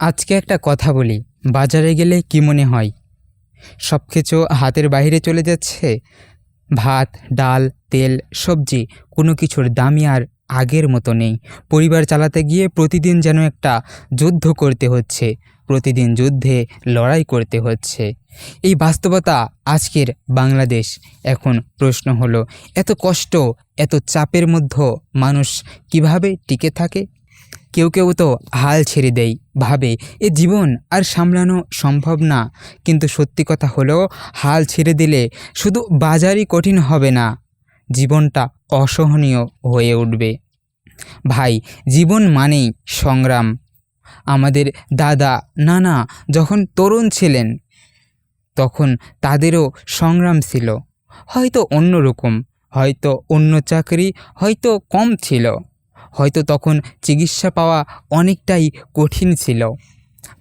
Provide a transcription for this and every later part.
আজকে একটা কথা বলি, বাজারে গেলে কি মনে হয়? সব কিছু হাতের বাইরে চলে যাচ্ছে। ভাত, ডাল, তেল, সবজি, কোনো কিছুর দামই আর আগের মতো নেই। পরিবার চালাতে গিয়ে প্রতিদিন যেন একটা যুদ্ধ করতে হচ্ছে, প্রতিদিন যুদ্ধে লড়াই করতে হচ্ছে। এই বাস্তবতা আজকের বাংলাদেশ। এখন প্রশ্ন হলো, এত কষ্ট, এত চাপের মধ্যে মানুষ কীভাবে টিকে থাকে? কেউ কেউ তো হাল ছেড়ে দেয়, ভাবে, এ জীবন আর সামলানো সম্ভব না। কিন্তু সত্যি কথা হলো, হাল ছেড়ে দিলে শুধু বাজারই কঠিন হবে না, জীবনটা অসহনীয় হয়ে উঠবে। ভাই, জীবন মানেই সংগ্রাম। আমাদের দাদা, নানা যখন তরুণ ছিলেন, তখন তাদেরও সংগ্রাম ছিল। হয়তো অন্যরকম, হয়তো অন্য চাকরি, হয়তো কম ছিল। হয়তো তখন চিকিৎসা পাওয়া অনেকটাই কঠিন ছিল।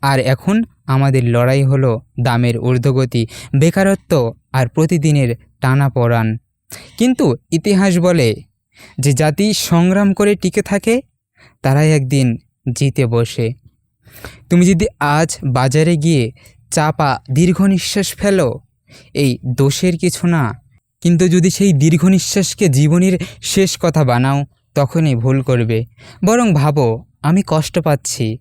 আর এখন আমাদের লড়াই হলো দামের ঊর্ধ্বগতি, বেকারত্ব আর প্রতিদিনের টানাপোড়ান কিন্তু ইতিহাস বলে যে জাতি সংগ্রাম করে টিকে থাকে, তারাই একদিন জিতে বসে। তুমি যদি আজ বাজারে গিয়ে চাপা দীর্ঘ নিঃশ্বাস ফেলো, এই দোষের কিছু না। কিন্তু যদি সেই দীর্ঘ নিঃশ্বাসকে জীবনের শেষ কথা বানাও তখনই ভুল করবে। বরং ভাবো, আমি কষ্ট পাচ্ছি।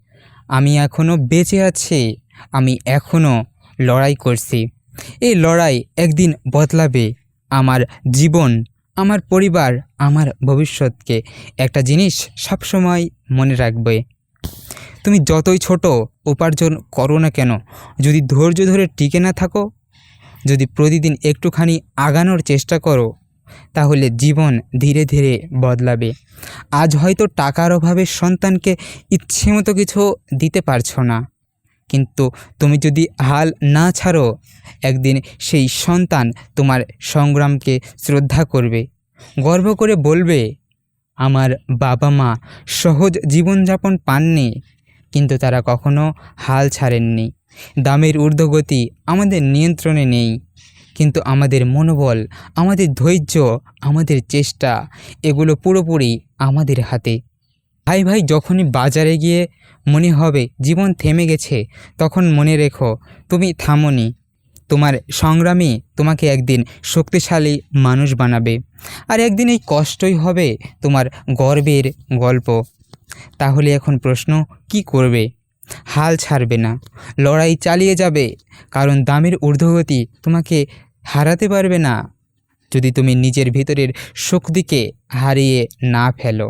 আমি এখনও বেঁচে আছি। আমি এখনও লড়াই করছি। এই লড়াই একদিন বদলাবে আমার জীবন, আমার পরিবার, আমার ভবিষ্যৎকে। একটা জিনিস সবসময় মনে রাখবে। তুমি যতই ছোট উপার্জন করো না কেন, যদি ধৈর্য ধরে টিকে না থাকো, যদি প্রতিদিন একটুখানি আগানোর চেষ্টা করো তাহলে জীবন ধীরে ধীরে বদলাবে। আজ হয়তো টাকার অভাবে সন্তানকে ইচ্ছে মতো কিছু দিতে পারছ না। কিন্তু তুমি যদি হাল না ছাড়ো, একদিন সেই সন্তান তোমার সংগ্রামকে শ্রদ্ধা করবে, গর্ব করে বলবে, আমার বাবা মা সহজ জীবনযাপন পাননি, কিন্তু তারা কখনো হাল ছাড়েননি। দামের ঊর্ধ্বগতি আমাদের নিয়ন্ত্রণে নেই। কিন্তু আমাদের মনোবল, আমাদের ধৈর্য, আমাদের চেষ্টা, এগুলো পুরোপুরি আমাদের হাতে। ভাই ভাই, যখনই বাজারে গিয়ে মনে হবে জীবন থেমে গেছে, তখন মনে রেখো, তুমি থামোনি। তোমার সংগ্রামী তোমাকে একদিন শক্তিশালী মানুষ বানাবে। আর একদিন এই কষ্টই হবে তোমার গর্বের গল্প। তাহলে এখন প্রশ্ন, কি করবে? হাল ছাড়বে না। লড়াই চালিয়ে যাবে, কারণ দামের ঊর্ধ্বগতি তোমাকে হারাতে পারবে না। যদি তুমি নিজের ভিতরের শক্তিকে হারিয়ে না ফেলো।